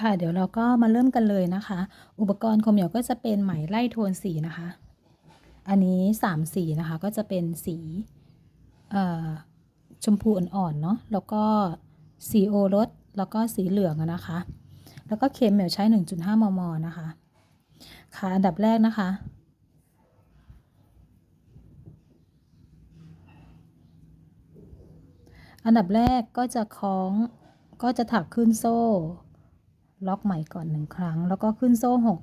ค่ะเดี๋ยวเราก็มาเริ่มกันเลยนะคะ อุปกรณ์ของเหมียวก็จะเป็นไหมไล่โทนสีนะคะ อันนี้3สีนะคะก็จะเป็นสีชมพูอ่อนๆเนาะแล้วก็สีโอรสแล้วก็สีเหลืองนะคะ แล้วก็เข็มเหมียวใช้ 1.5 มมนะคะค่ะอันดับแรกนะคะ อันดับแรกก็จะคล้องก็จะถักขึ้นโซ่ ล็อกใหม่ก่อนหนึ่งครั้ง แล้วก็ขึ้นโซ่หก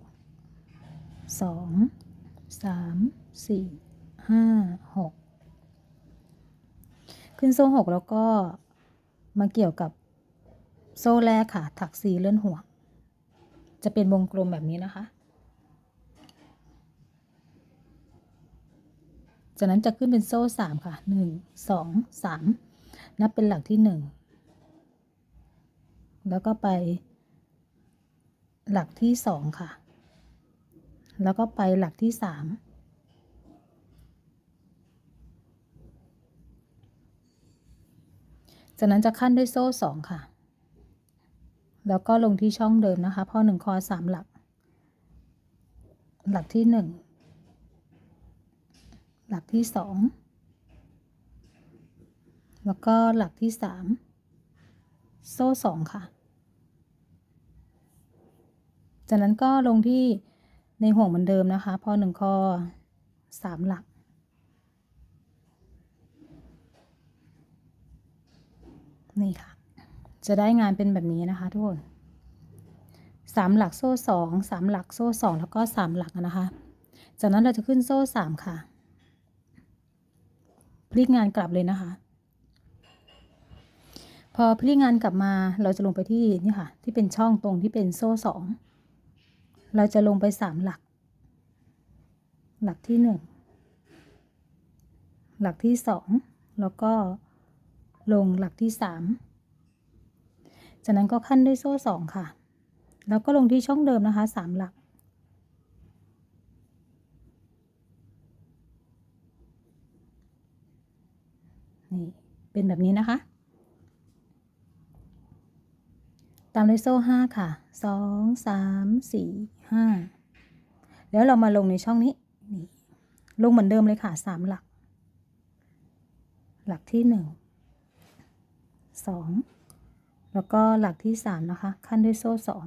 สองสามสี่ห้าหกขึ้นโซ่หกแล้วก็มาเกี่ยวกับโซ่แรกค่ะ ถักสีเลื่อนห่วงจะเป็นวงกลมแบบนี้นะคะ จากนั้นจะขึ้นเป็นโซ่สามค่ะหนึ่งสองสามนับเป็นหลักที่หนึ่งแล้วก็ไป หลักที่สองค่ะ แล้วก็ไปหลักที่สามจากนั้นจะขั้นด้วยโซ่สองค่ะ แล้วก็ลงที่ช่องเดิมนะคะพอหนึ่งคอสามหลัก หลักที่หนึ่งหลักที่สองแล้วก็หลักที่สามโซ่สองค่ะ จากนั้นก็ลงที่ในห่วงเหมือนเดิมนะคะพอหนึ่งคอสามหลัก นี่ค่ะ จะได้งานเป็นแบบนี้นะคะทุกคนสามหลักโซ่สองสามหลักโซ่สองแล้วก็สามหลักนะคะ จากนั้นเราจะขึ้นโซ่สามค่ะ พลิกงานกลับเลยนะคะ พอพลิกงานกลับมาเราจะลงไปที่นี่ค่ะ ที่เป็นช่องตรงที่เป็นโซ่สอง เราจะลงไปสามหลัก หลักที่หนึ่งหลักที่สองแล้วก็ลงหลักที่สามจากนั้นก็ขั้นด้วยโซ่สองค่ะ แล้วก็ลงที่ช่องเดิมนะคะสามหลัก นี่เป็นแบบนี้นะคะ ตามด้วยโซ่ห้าค่ะสองสามสี่ห้าแล้วเรามาลงในช่องนี้นี่ลงเหมือนเดิมเลยค่ะสามหลัก หลักที่หนึ่งสองแล้วก็หลักที่สามนะคะ ขั้นด้วยโซ่สอง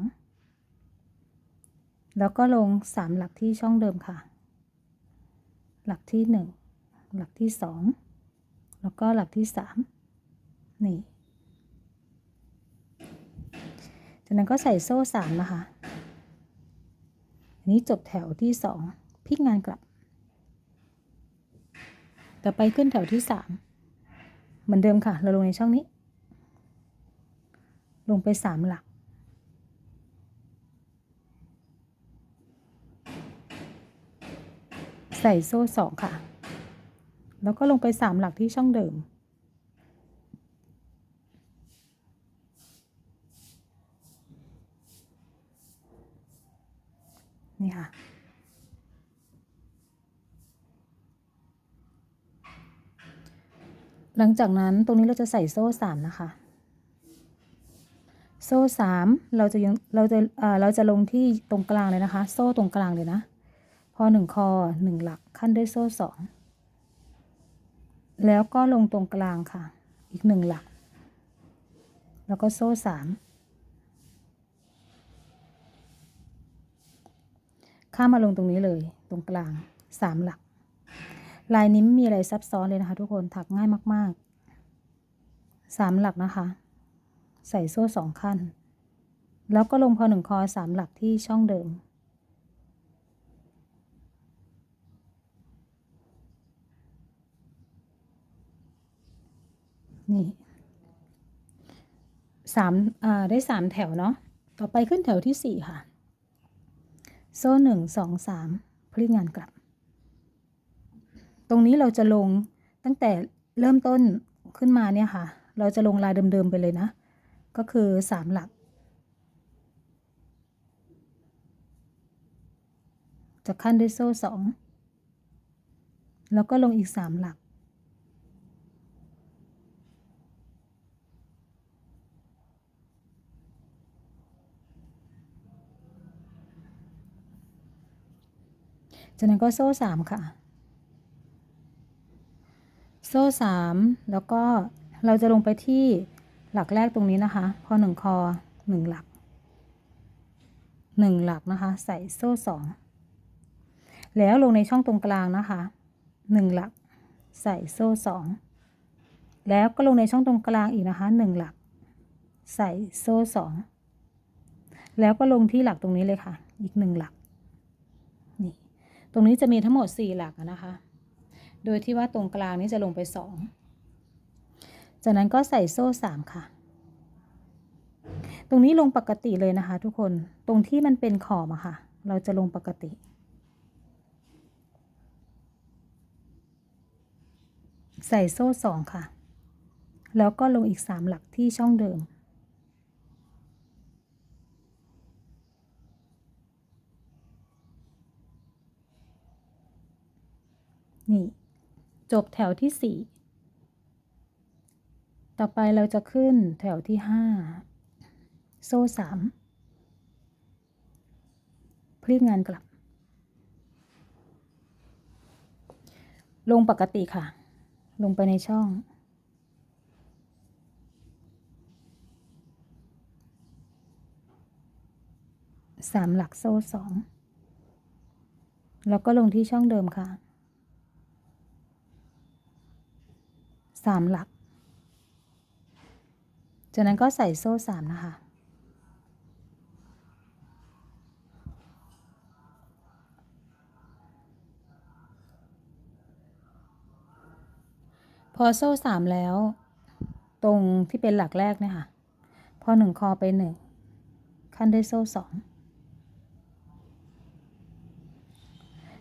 แล้วก็ลงสามหลักที่ช่องเดิมค่ะ หลักที่หนึ่งหลักที่สองแล้วก็หลักที่สามนี่ จากนั้นก็ใส่โซ่สามนะคะ อันนี้จบแถวที่สองพลิกงานกลับ ต่อไปขึ้นแถวที่สามเหมือนเดิมค่ะ เราลงในช่องนี้ ลงไปสามหลัก ใส่โซ่สองค่ะ แล้วก็ลงไปสามหลักที่ช่องเดิม นี่ค่ะ หลังจากนั้นตรงนี้เราจะใส่โซ่สามนะคะ โซ่สามเราจะยังเราจะอ่าเราจะลงที่ตรงกลางเลยนะคะ โซ่ตรงกลางเลยนะ พอหนึ่งคอหนึ่งหลักขั้นด้วยโซ่สองแล้วก็ลงตรงกลางค่ะ อีกหนึ่งหลัก แล้วก็โซ่สามข้ามมาลงตรงนี้เลย ตรงกลางสามหลัก ลายนี้ไม่มีอะไรซับซ้อนเลยนะคะ ทุกคนถักง่ายมากๆสามหลักนะคะ ใส่โซ่สองขั้น แล้วก็ลงพอหนึ่งคอสามหลักที่ช่องเดิม นี่สามได้สามแถวเนาะต่อไปขึ้นแถวที่สี่ค่ะ โซ่หนึ่งสองสามพลิกงานกลับ ตรงนี้เราจะลงตั้งแต่เริ่มต้นขึ้นมาเนี่ยค่ะ เราจะลงลายเดิมๆไปเลยนะ ก็คือสามหลัก จะขั้นด้วยโซ่สองแล้วก็ลงอีกสามหลัก จากนั้นก็โซ่สามค่ะ โซ่สามแล้วก็เราจะลงไปที่หลักแรกตรงนี้นะคะ พอหนึ่งคอหนึ่งหลักหนึ่งหลักนะคะ ใส่โซ่สองแล้วลงในช่องตรงกลางนะคะหนึ่งหลัก ใส่โซ่สองแล้วก็ลงในช่องตรงกลางอีกนะคะหนึ่งหลัก ใส่โซ่สองแล้วก็ลงที่หลักตรงนี้เลยค่ะ อีกหนึ่งหลักนี่ตรงนี้จะมีทั้งหมดสี่หลักนะคะ โดยที่ว่าตรงกลางนี้จะลงไปสองจากนั้นก็ใส่โซ่สามค่ะ ตรงนี้ลงปกติเลยนะคะ ทุกคน ตรงที่มันเป็นขอบอะค่ะ เราจะลงปกติใส่โซ่สองค่ะ แล้วก็ลงอีกสามหลักที่ช่องเดิม นี่ จบแถวที่สี่ต่อไปเราจะขึ้นแถวที่ห้าโซ่สามพลิกงานกลับ ลงปกติค่ะ ลงไปในช่องสามหลักโซ่สองแล้วก็ลงที่ช่องเดิมค่ะ สามหลัก จากนั้นก็ใส่โซ่สามนะคะ พอโซ่สามแล้ว ตรงที่เป็นหลักแรกเนี่ยค่ะ พอหนึ่งคอไปหนึ่งขั้นด้วยโซ่สอง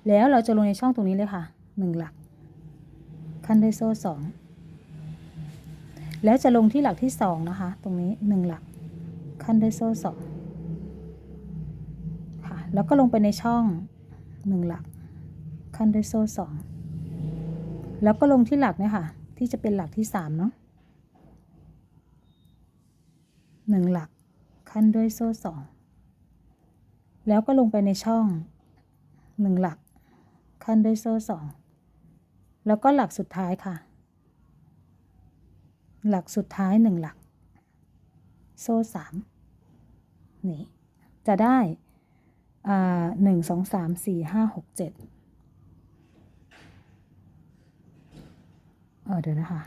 แล้วเราจะลงในช่องตรงนี้เลยค่ะหนึ่งหลัก ขั้นด้วยโซ่สอง แล้วจะลงที่หลักที่สองนะคะ ตรงนี้หนึ่งหลักขั้นด้วยโซ่สองค่ะแล้วก็ลงไปในช่องหนึ่งหลัก ขั้นด้วยโซ่สองแล้วก็ลงที่หลักเนี่ยค่ะ ที่จะเป็นหลักที่สามเนาะหนึ่งหลัก ขั้นด้วยโซ่สองแล้วก็ลงไปในช่องหนึ่งหลัก ขั้นด้วยโซ่สองแล้วก็หลักสุดท้ายค่ะ หลักสุดท้ายหนึ่งหลัก โซ่สามนี่ จะได้หนึ่งสองสามสี่ห้าหกเจ็ดเออเดี๋ยวนะคะ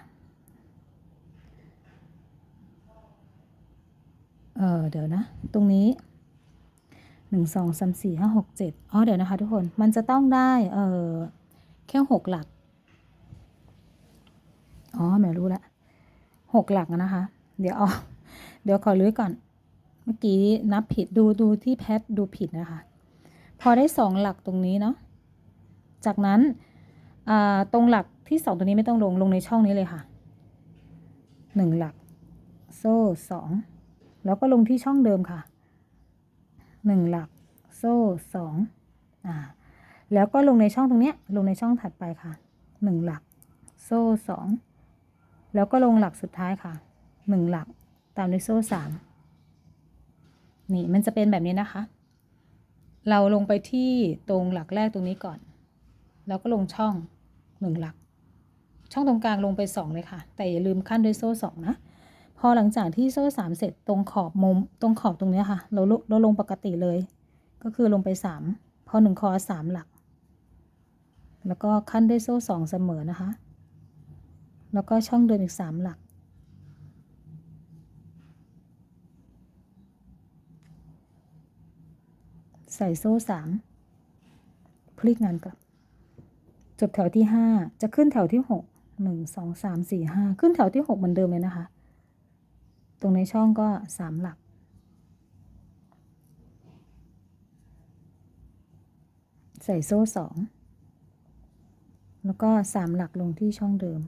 เออเดี๋ยวนะ ตรงนี้หนึ่งสองสามสี่ห้าหกเจ็ดอ๋อเดี๋ยวนะคะทุกคน มันจะต้องได้ เออแค่หกหลัก อ๋อแหม่รู้ล้ว หกหลักนะคะ เดี๋ยวเอาเดี๋ยวขอลื้อก่อน เมื่อกี้นับผิดดูดูที่แพทดูผิดนะคะ พอได้สองหลักตรงนี้เนาะ จากนั้นตรงหลักที่สองตัวนี้ไม่ต้องลงลงในช่องนี้เลยค่ะหนึ่งหลัก โซ่สองแล้วก็ลงที่ช่องเดิมค่ะหนึ่งหลัก โซ่สองอ่าแล้วก็ลงในช่องตรงเนี้ยลงในช่องถัดไปค่ะหนึ่งหลัก โซ่สอง แล้วก็ลงหลักสุดท้ายค่ะหนึ่งหลักตามด้วยโซ่สามนี่มันจะเป็นแบบนี้นะคะ เราลงไปที่ตรงหลักแรกตรงนี้ก่อน แล้วก็ลงช่องหนึ่งหลัก ช่องตรงกลางลงไปสองเลยค่ะ แต่อย่าลืมขั้นด้วยโซ่สองนะพอหลังจากที่โซ่สามเสร็จตรงขอบมุมตรงขอบตรงนี้ค่ะ เราลเราลงปกติเลย ก็คือลงไปสามพอหนึ่งคอสามหลัก แล้วก็ขั้นด้วยโซ่สองเสมอนะคะ แล้วก็ช่องเดิมอีกสามหลัก ใส่โซ่สามพลิกงานกลับ จบแถวที่ห้าจะขึ้นแถวที่หกหนึ่งสองสามสี่ห้าขึ้นแถวที่หกเหมือนเดิมเลยนะคะ ตรงในช่องก็สามหลักใส่โซ่สอง แล้วก็สามหลักลงที่ช่องเดิม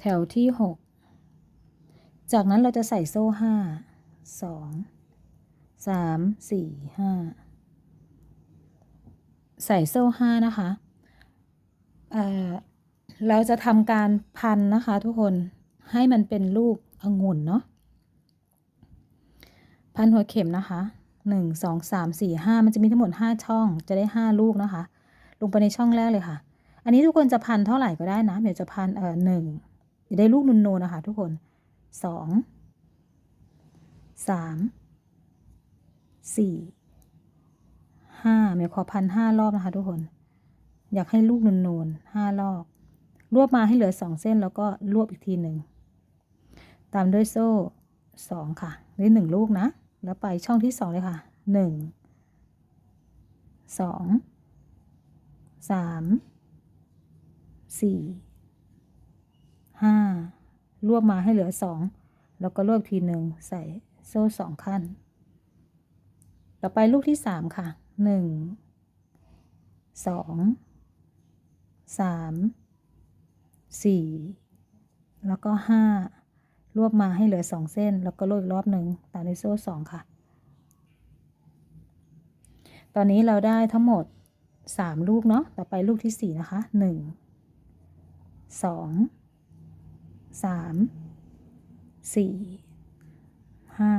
แถวที่หกจากนั้นเราจะใส่โซ่ห้าสองสามสี่ห้าใส่โซ่ห้านะคะเเราจะทำการพันนะคะทุกคนให้มันเป็นลูกองุ่นเนาะพันหัวเข็มนะคะหนึ่งสองสามสี่ห้ามันจะมีทั้งหมดห้าช่องจะได้ห้าลูกนะคะ ลงไปในช่องแรกเลยค่ะ อันนี้ทุกคนจะพันเท่าไหร่ก็ได้นะเดี๋ยวจะพันเอ่อหนึ่ง จะได้ลูกนูนๆนนะคะ ทุกคนสองสามสี่ห้าเมียขอพันห้ารอบนะคะ ทุกคน อยากให้ลูกนูนๆห้ารอบ รวบมาให้เหลือสองเส้นแล้วก็รวบอีกทีหนึ่ง ตามด้วยโซ่สองค่ะได้หนึ่งลูกนะ แล้วไปช่องที่สองเลยค่ะหนึ่งสองสามสี่ ห้ารวบมาให้เหลือสองแล้วก็รวบทีหนึ่งใส่โซ่สองขั้น ต่อไปลูกที่สามค่ะหนึ่งสองสามสี่แล้วก็ห้ารวบมาให้เหลือสองเส้น แล้วก็รวบอีกรอบหนึ่งตามด้วยโซ่สองค่ะ ตอนนี้เราได้ทั้งหมดสามลูกเนาะต่อไปลูกที่สี่นะคะหนึ่งสอง สามสี่ห้า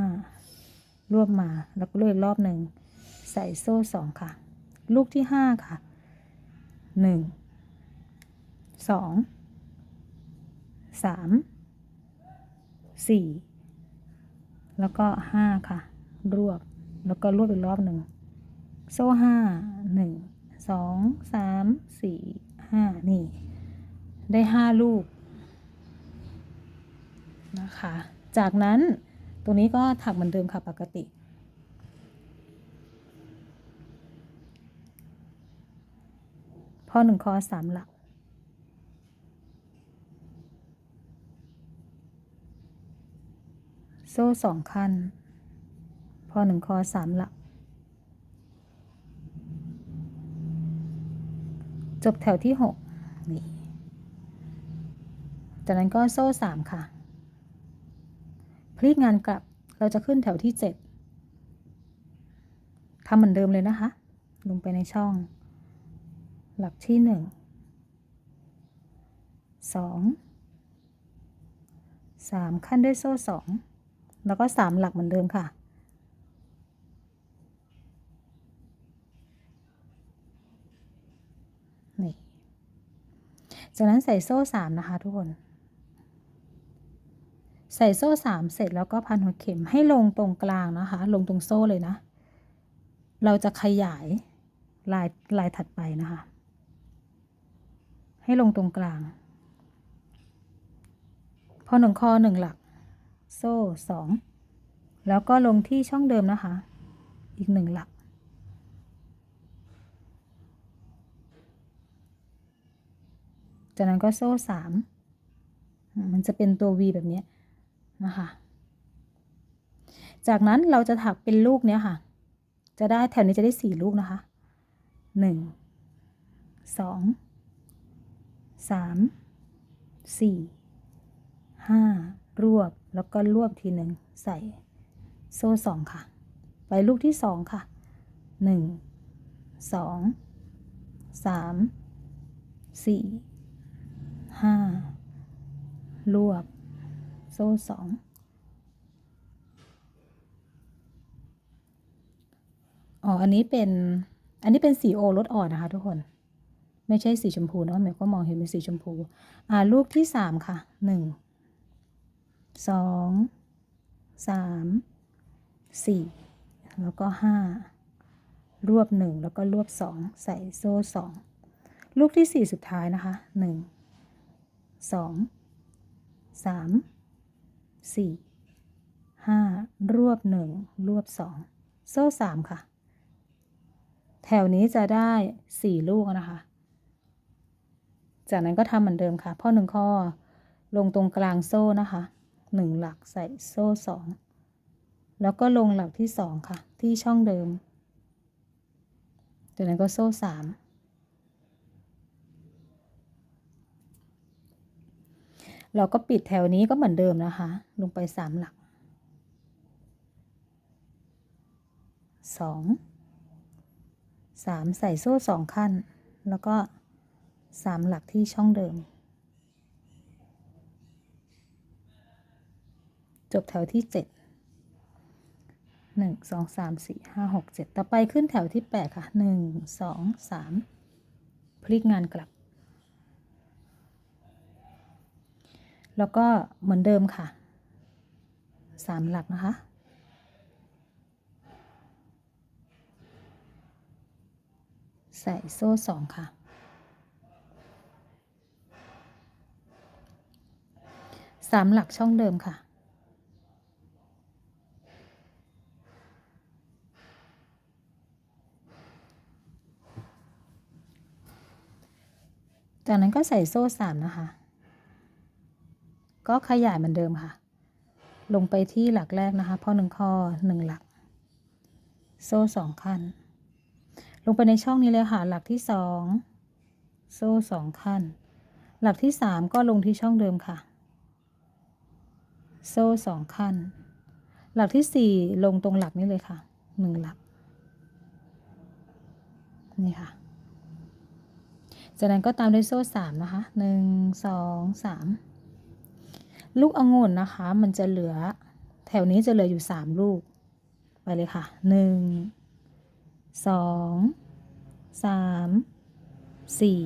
รวบมาแล้วก็รวบอีกรอบหนึ่งใส่โซ่สองค่ะ ลูกที่ห้าค่ะหนึ่งสองสามสี่แล้วก็ห้าค่ะ รวบแล้วก็รวบอีกรอบหนึ่งโซ่ห้าหนึ่งสองสามสี่ห้านี่ ได้ห้าลูก นะคะ จากนั้นตรงนี้ก็ถักเหมือนเดิมค่ะปกติ พอหนึ่งคอสามหลัก โซ่สองขั้น พอหนึ่งคอสามหลัก จบแถวที่หกนี่จากนั้นก็โซ่สามค่ะ พลิกงานกลับเราจะขึ้นแถวที่เจ็ดทำเหมือนเดิมเลยนะคะ ลงไปในช่อง หลักที่หนึ่งสองสามขั้นด้วยโซ่สองแล้วก็สามหลักเหมือนเดิมค่ะนี่จากนั้นใส่โซ่สามนะคะทุกคน ใส่โซ่สามเสร็จแล้วก็พันหัวเข็มให้ลงตรงกลางนะคะ ลงตรงโซ่เลยนะ เราจะขยายลายลายถัดไปนะคะ ให้ลงตรงกลาง พอหนึ่งคอหนึ่งหลัก โซ่สองแล้วก็ลงที่ช่องเดิมนะคะ อีกหนึ่งหลัก จากนั้นก็โซ่สามมันจะเป็นตัว V แบบนี้ นะคะ จากนั้นเราจะถักเป็นลูกเนี้ยค่ะ จะได้แถวนี้จะได้สี่ลูกนะคะหนึ่งสองสามสี่ห้ารวบแล้วก็รวบทีหนึ่งใส่โซ่สองค่ะ ไปลูกที่สองค่ะหนึ่งสองสามสี่ห้ารวบ ซ่สองอ๋อ อันนี้เป็น อันนี้เป็นสีโอรสอ่อนนะคะทุกคน ไม่ใช่สีชมพูนะหมายก็มองเห็นเป็นสีชมพู อ่า ลูกที่สามค่ะ หนึ่ง สอง สาม สี่ แล้วก็ห้ารวบหนึ่งแล้วก็รวบสอง ใส่โซ่สอง ลูกที่สี่สุดท้ายนะคะ หนึ่ง สอง สาม สี่ห้ารวบหนึ่งรวบสองโซ่สามค่ะ แถวนี้จะได้สี่ลูกนะคะ จากนั้นก็ทำเหมือนเดิมค่ะพ่อหนึ่งข้อลงตรงกลางโซ่นะคะหนึ่งหลักใส่โซ่สองแล้วก็ลงหลักที่สองค่ะ ที่ช่องเดิมจากนั้นก็โซ่สาม เราก็ปิดแถวนี้ก็เหมือนเดิมนะคะ ลงไปสามหลักสองสามใส่โซ่สองขั้น แล้วก็สามหลักที่ช่องเดิม จบแถวที่เจ็ดหนึ่งสองสามสี่ห้าหกเจ็ดต่อไปขึ้นแถวที่แปดค่ะหนึ่งสองสามพลิกงานกลับ แล้วก็เหมือนเดิมค่ะสามหลักนะคะ ใส่โซ่สองค่ะ สามหลักช่องเดิมค่ะ จากนั้นก็ใส่โซ่สามนะคะ ก็ขยายเหมือนเดิมค่ะ ลงไปที่หลักแรกนะคะพราะหนึ่งข้อหนึ่งหลัก โซ่สองขั้น ลงไปในช่องนี้เลยค่ะ หลักที่สองโซ่สองขั้น หลักที่สามก็ลงที่ช่องเดิมค่ะ โซ่สองขั้น หลักที่สี่ลงตรงหลักนี้เลยค่ะหนึ่งหลัก นี่ค่ะจากนั้นก็ตามด้วยโซ่สามนะคะหนึ่งสองสาม ลูกองุ่นนะคะ มันจะเหลือ แถวนี้จะเหลืออยู่สามลูก ไปเลยค่ะหนึ่งสองสามสี่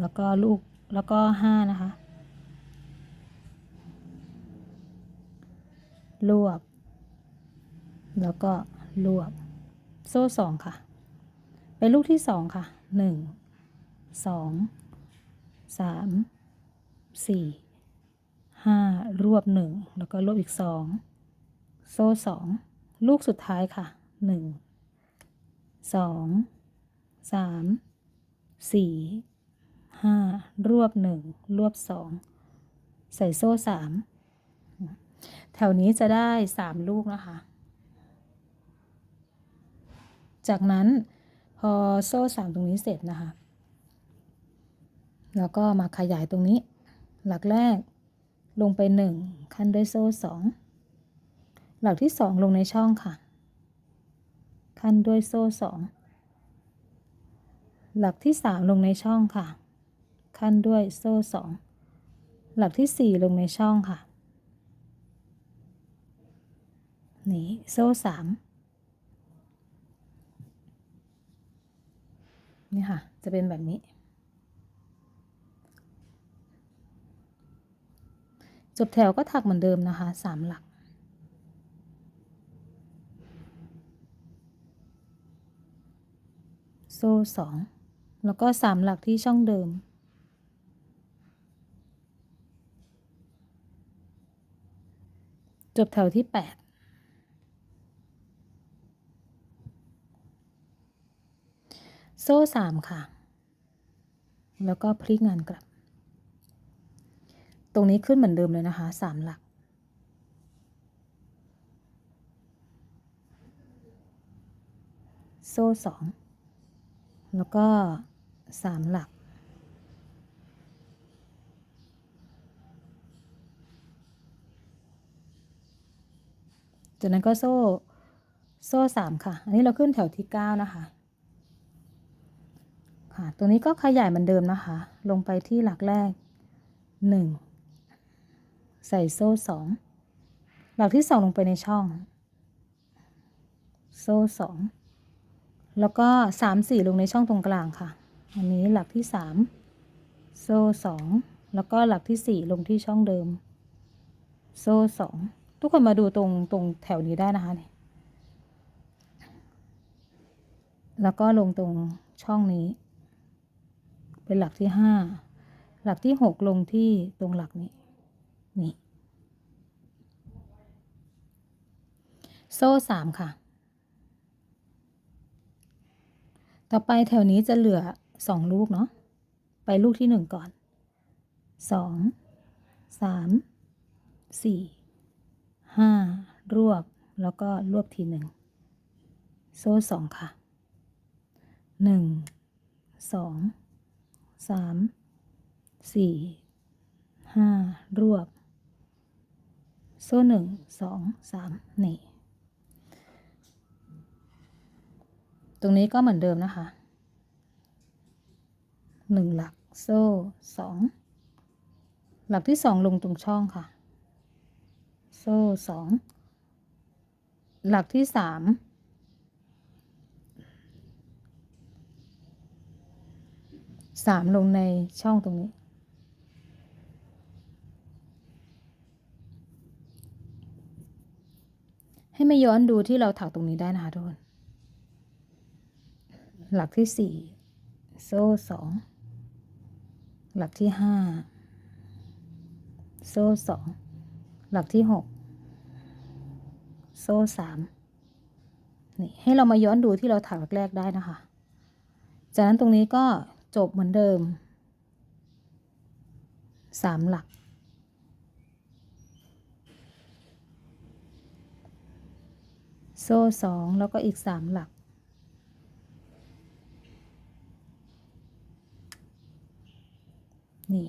แล้วก็ลูกแล้วก็ห้านะคะ รวบ แล้วก็รวบ โซ่สองค่ะเป็นลูกที่สองค่ะหนึ่งส องสามสี่ห้ารวบหนึ่งแล้วก็รวบอีกสองโซ่สองลูกสุดท้ายค่ะหนึ่งสองสามสี่ห้ารวบหนึ่งรวบสองใส่โซ่สามแถวนี้จะได้สามลูกนะคะ จากนั้นพอโซ่สามตรงนี้เสร็จนะคะ แล้วก็มาขยายตรงนี้ หลักแรก ลงไปหนึ่งขั้นด้วยโซ่สองหลักที่สองลงในช่องค่ะ ขั้นด้วยโซ่สองหลักที่สามลงในช่องค่ะ ขั้นด้วยโซ่สองหลักที่สี่ลงในช่องค่ะ นี่โซ่สามนี่ค่ะ จะเป็นแบบนี้ จบแถวก็ถักเหมือนเดิมนะคะสามหลัก โซ่สองแล้วก็สามหลักที่ช่องเดิม จบแถวที่แปดโซ่สามค่ะ แล้วก็พลิกงานกลับ ตรงนี้ขึ้นเหมือนเดิมเลยนะคะสามหลัก โซ่สองแล้วก็สามหลัก จากนั้นก็โซ่ โซ่สามค่ะ อันนี้เราขึ้นแถวที่เก้านะคะค่ะตัวนี้ก็ขยายเหมือนเดิมนะคะ ลงไปที่หลักแรกหนึ่ง ใส่โซ่สองหลักที่สองลงไปในช่อง โซ่สองแล้วก็สามสี่ลงในช่องตรงกลางค่ะ อันนี้หลักที่สามโซ่สองแล้วก็หลักที่สี่ลงที่ช่องเดิม โซ่สองทุกคนมาดูตรงตรงแถวนี้ได้นะคะนี่แล้วก็ลงตรงช่องนี้ เป็นหลักที่ห้าหลักที่หกลงที่ตรงหลักนี้ นี่โซ่สามค่ะ ต่อไปแถวนี้จะเหลือสองลูกเนาะ ไปลูกที่หนึ่งก่อน สอง สาม สี่ ห้ารวบ แล้วก็รวบทีหนึ่ง โซ่สองค่ะ หนึ่ง สอง สาม สี่ ห้ารวบ โซ่หนึ่งสองสามนี่ ตรงนี้ก็เหมือนเดิมนะคะหนึ่งหลักโซ่สองหลักที่สองลงตรงช่องค่ะ โซ่สองหลักที่สามสามลงในช่องตรงนี้ ให้มาย้อนดูที่เราถักตรงนี้ได้นะคะทุกคน หลักที่สี่โซ่สองหลักที่ห้าโซ่สองหลักที่หกโซ่สามนี่ ให้เรามาย้อนดูที่เราถักแรกๆได้นะคะ จากนั้นตรงนี้ก็จบเหมือนเดิมสามหลัก โซ่สองแล้วก็อีกสามหลัก นี่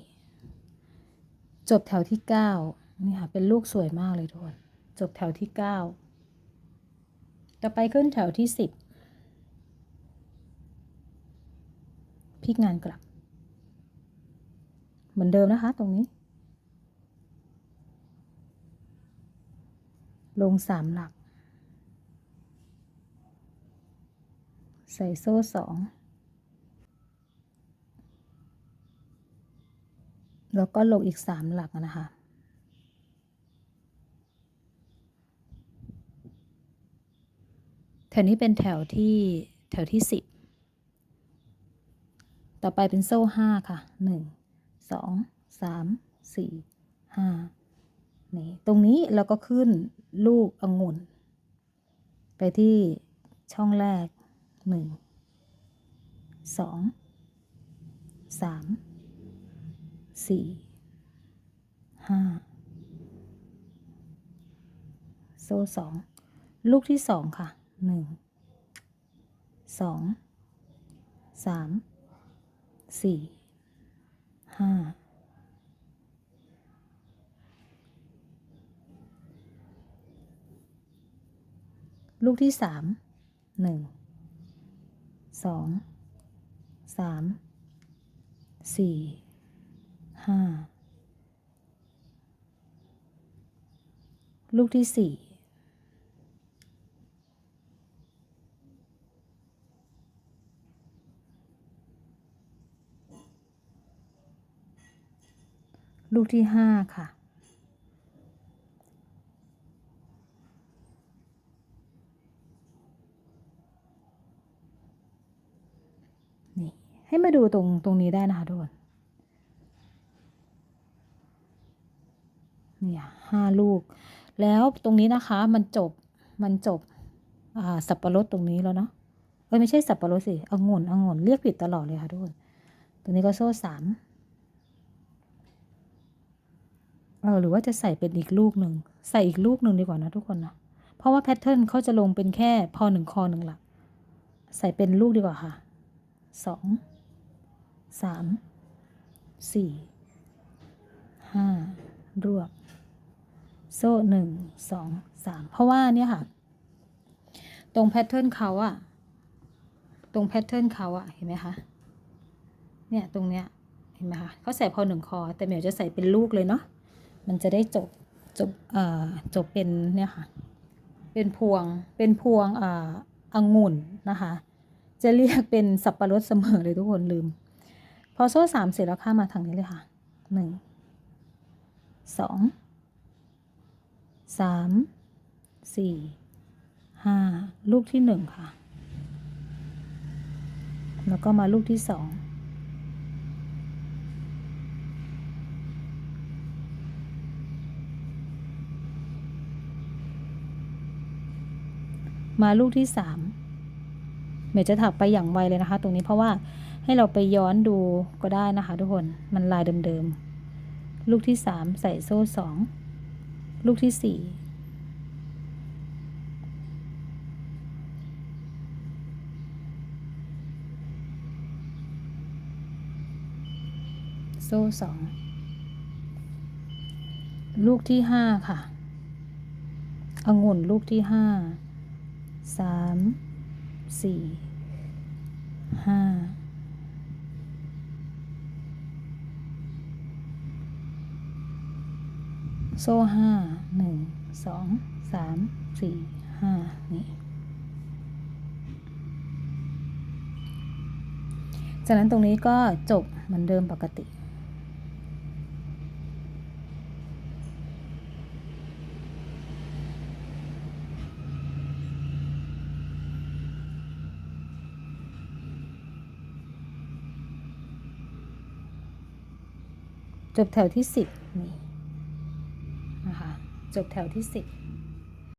จบแถวที่เก้านี่ค่ะ เป็นลูกสวยมากเลยทุกคน จบแถวที่เก้าต่อไปขึ้นแถวที่สิบพลิกงานกลับ เหมือนเดิมนะคะตรงนี้ ลงสามหลัก ใส่โซ่สองแล้วก็ลงอีกสามหลักนะคะ แถวนี้เป็นแถวที่แถวที่สิบต่อไปเป็นโซ่ห้าค่ะหนึ่งสองสามสี่ห้านี่ตรงนี้เราก็ขึ้นลูกองุ่น ไปที่ช่องแรก หนึ่งสองสามสี่ห้าโซ่สองลูกที่สองค่ะหนึ่งสองสามสี่ห้าลูกที่สามหนึ่ง สองสามสี่ห้าลูกที่สี่ลูกที่ห้าค่ะ นี่ ให้มาดูตรงตรงนี้ได้นะคะทุกคนเนี่ยห้าลูก แล้วตรงนี้นะคะมันจบมันจบสับปะรดตรงนี้แล้วเนาะเอ้ยไม่ใช่สับปะรดสิองุ่นองุ่นเรียกผิดตลอดเลยค่ะทุกคนตัวนี้ก็โซ่สามเออหรือว่าจะใส่เป็นอีกลูกหนึ่งใส่อีกลูกหนึ่งดีกว่านะทุกคนนะเพราะว่าแพทเทิร์นเขาจะลงเป็นแค่พอหนึ่งคอหนึ่งหลัก ใส่เป็นลูกดีกว่าค่ะสอง สามสี่ห้ารวบ โซ่หนึ่งสองสามเพราะว่าเนี่ยค่ะ ตรงแพทเทิร์นเขาอะตรงแพทเทิร์นเขาอะเห็นไหมคะ เนี่ยตรงเนี้ยเห็นไหมคะเขาใส่พอหนึ่งคอ แต่เหมียวจะใส่เป็นลูกเลยเนาะมันจะได้จบจบเอ่อจบเป็นเนี่ยค่ะ เป็นพวงเป็นพวงอ่าองุ่นนะคะ จะเรียกเป็นสับปะรดเสมอเลยทุกคนลืม พอโซ่สามเสร็จแล้วข้ามมาทางนี้เลยค่ะหนึ่งสองสามสี่ห้าลูกที่หนึ่งค่ะ แล้วก็มาลูกที่สองมาลูกที่สามเมย์จะถักไปอย่างไวเลยนะคะ ตรงนี้เพราะว่า ให้เราไปย้อนดูก็ได้นะคะ ทุกคนมันลายเดิมๆ ลูกที่สามใส่โซ่สองลูกที่สี่โซ่สองลูกที่ห้าค่ะองุ่นลูกที่ห้าสามสี่ห้า โซ่ห้าหนึ่งสองสามสี่ห้านี่จากนั้นตรงนี้ก็จบเหมือนเดิมปกติ จบแถวที่สิบนี่ จบแถวที่สิบ